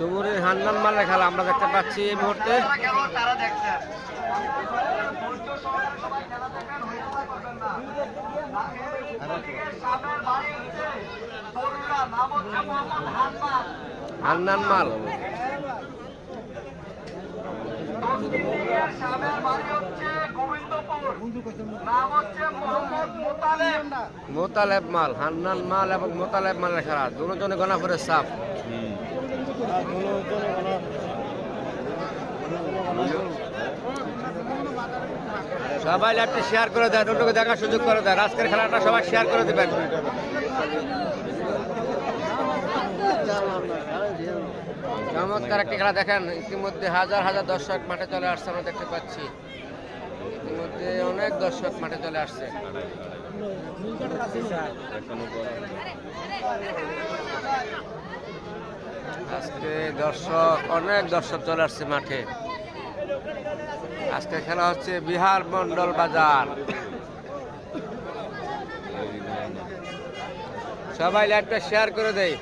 চুমুরির হান্নান মালের খেলা আমরা দেখতে পাচ্ছি এই মুহূর্তে। হান্নান মাল। মোতালেব মাল, হান্নান মাল এবং মোতালেব মালের খেলা। দুজনে গনাপুরে সাপ সবাই ল্যাপটি শেয়ার করে দেয় দুটোকে দেখার সুযোগ করে দেয় আজকের খেলাটা সবাই শেয়ার করে দেবেন। চমৎকার একটি খেলা দেখেন, ইতিমধ্যে হাজার হাজার দর্শক মাঠে চলে আসছে, আমরা দেখতে পাচ্ছি। ইতিমধ্যে অনেক দর্শক মাঠে চলে আসছে। আজকে দর্শক অনেক দর্শক চলে আসছে মাঠে। আজকে খেলা হচ্ছে বিহার মন্ডল বাজার। সবাই লাইভটা শেয়ার করে দেয়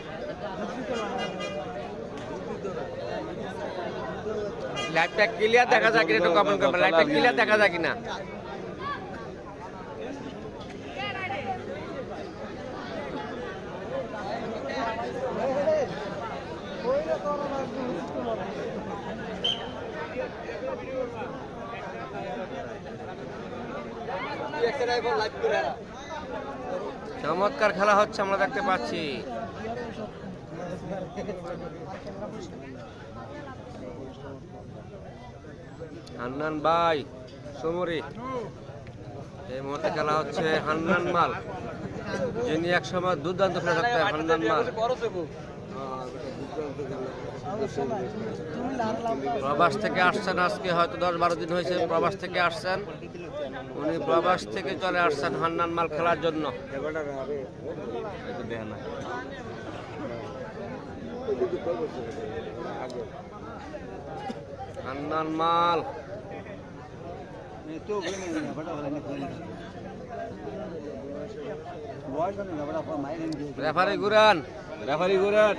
লাইভটা ক্লিয়ার দেখা যায় কিনা একটু কমেন্ট করবেন। লাইভটা ক্লিয়ার দেখা যায় কিনা? চমৎকার খেলা হচ্ছে আমরা দেখতে পাচ্ছি। হান্নান ভাই সমরি। এই মুহূর্তে খেলা হচ্ছে হান্নান মাল। যিনি এক সময় দুর্দান্ত খেলা থাকতেন হান্নান মাল। প্রবাস থেকে আসছেন আজকে, হয়তো দশ বারো দিন হয়েছে প্রবাস থেকে আসছেন। উনি প্রবাস থেকে চলে আসছেন হান্নান মাল খেলার জন্য। হান্নান মাল। রেফারি গুরান রেফারি গুরান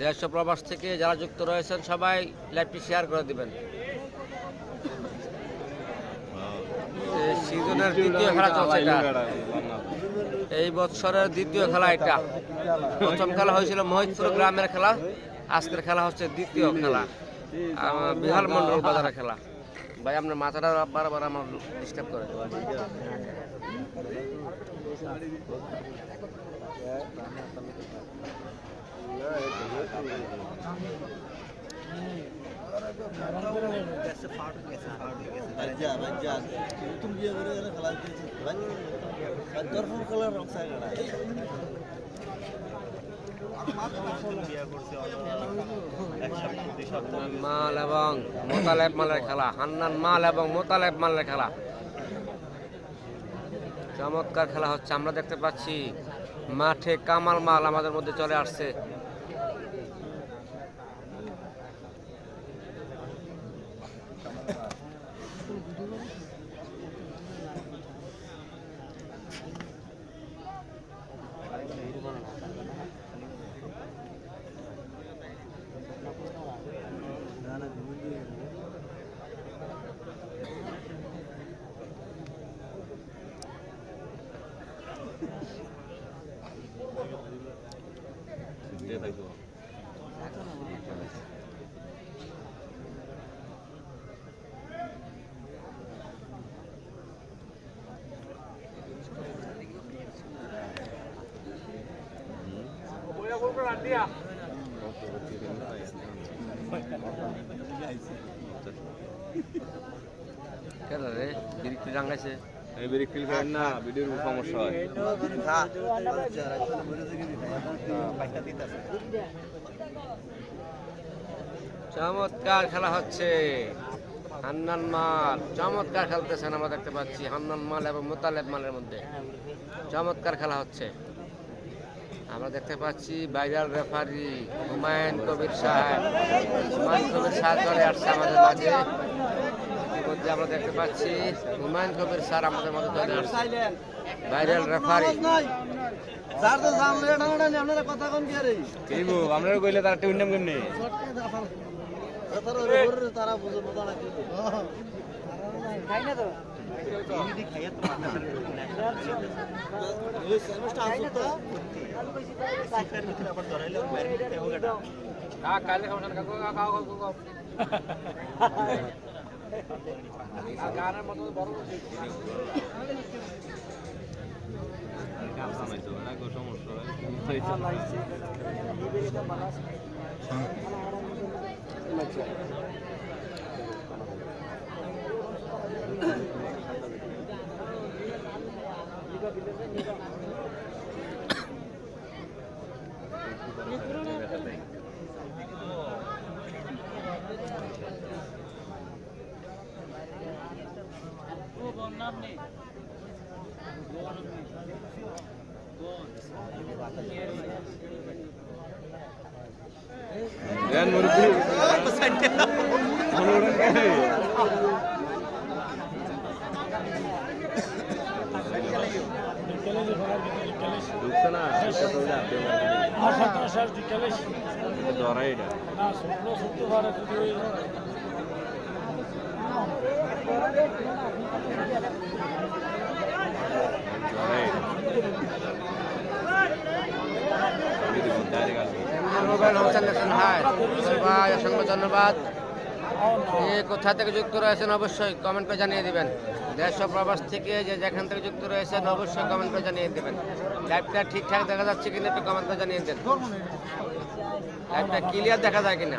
দেশ প্রবাস থেকে যারা যুক্ত রয়েছেন সবাই লাইভটি শেয়ার করে দিবেন। সিজনের দ্বিতীয় খেলা চলছে এটা। এই বছরের দ্বিতীয় খেলা এটা। প্রথম খেলা হয়েছিল মহিতপুর গ্রামের খেলা, আজকের খেলা হচ্ছে দ্বিতীয় খেলা। বিহার মন্ডল বাজারের খেলা। ভাই, আপনার মাথাটা বারবার আমার ডিস্টার্ব করে মাল এবং মোতালেব মালের খেলা, হান্নান মাল এবং মোতালেব মালের খেলা। চমৎকার খেলা হচ্ছে, আমরা দেখতে পাচ্ছি মাঠে কামাল মাল আমাদের মধ্যে চলে আসছে। চমৎকার খেলা হচ্ছে। হান্নান মাল, চমৎকার খেলতেছেন, আমরা দেখতে পাচ্ছি হান্নান মাল এবং মোতালেব মালের মধ্যে। চমৎকার খেলা হচ্ছে। আমরা দেখতে পাচ্ছি বাইরাল রেফারি হুমায়ুন কবির সাহেব। হুমায়ুন কবির সাহেব চলে আসছে আমাদের মাঝে। ইতিমধ্যে আমরা দেখতে পাচ্ছি হুমায়ুন কবির স্যার আমাদের মধ্যে চলে আসছে। Viral referee. যার তো জাম রে টানা টানি আপনারা কথা কোন কি রে এই? গো আপনারা কইলে তার টিউন নাম কেমনে? তারা না কি গানের মতো বড় সমস্যা হয় জ্ঞান মোবাইল ভাই অসংখ্য ধন্যবাদ। কে কোথা থেকে যুক্ত রয়েছেন অবশ্যই কমেন্ট করে জানিয়ে দিবেন। দেশ প্রবাস থেকে যে যেখান থেকে যুক্ত রয়েছেন অবশ্যই কমেন্ট করে জানিয়ে দেবেন। লাইভটা ঠিকঠাক দেখা যাচ্ছে কিনা একটু কমেন্ট করে জানিয়ে দেন। লাইভটা ক্লিয়ার দেখা যায় কিনা?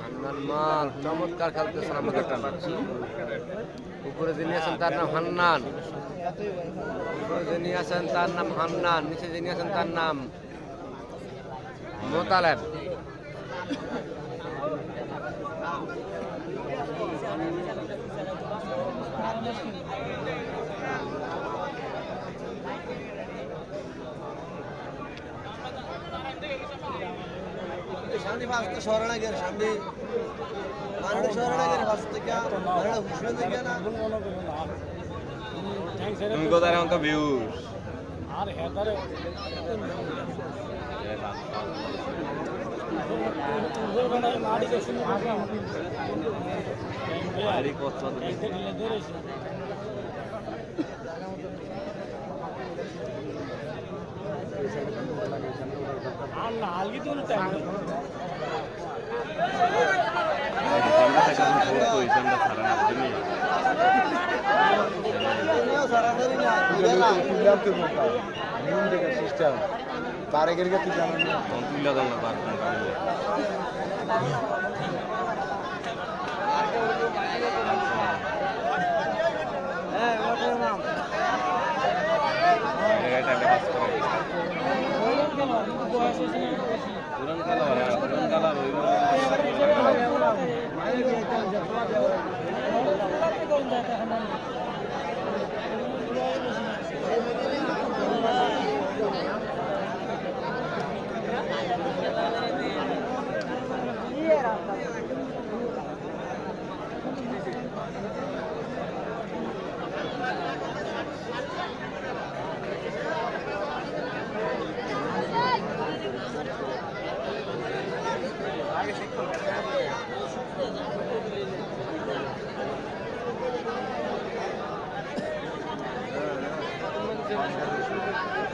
হান্নান মাল চমৎকার খেলতেছেন আমরা দেখতে পাচ্ছি উপরে যিনি আছেন তার নাম হান্নান। উপরে যিনি আছেন তার নাম হান্নান, নিচে যিনি আছেন তার নাম মোতালেব। শান্তি ফাস্ট শহরে না গেলে শান্তি মানড়ে শহরে না গেলে ফাস্ট থেকে মানড়ে হুসলে থেকে না তুমি কোথায় এখন তো ভিউস? বাড়ি কত সরাসরি না সিস্টেম তারেকের কাছে জানেন তুলে দাও না বাথরুম কামড়ে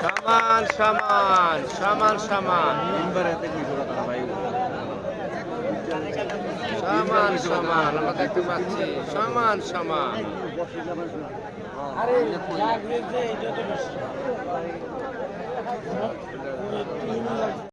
সমান সমান সমান সমান। সমান সমান আমরা দেখতে পাচ্ছি। সমান সমান।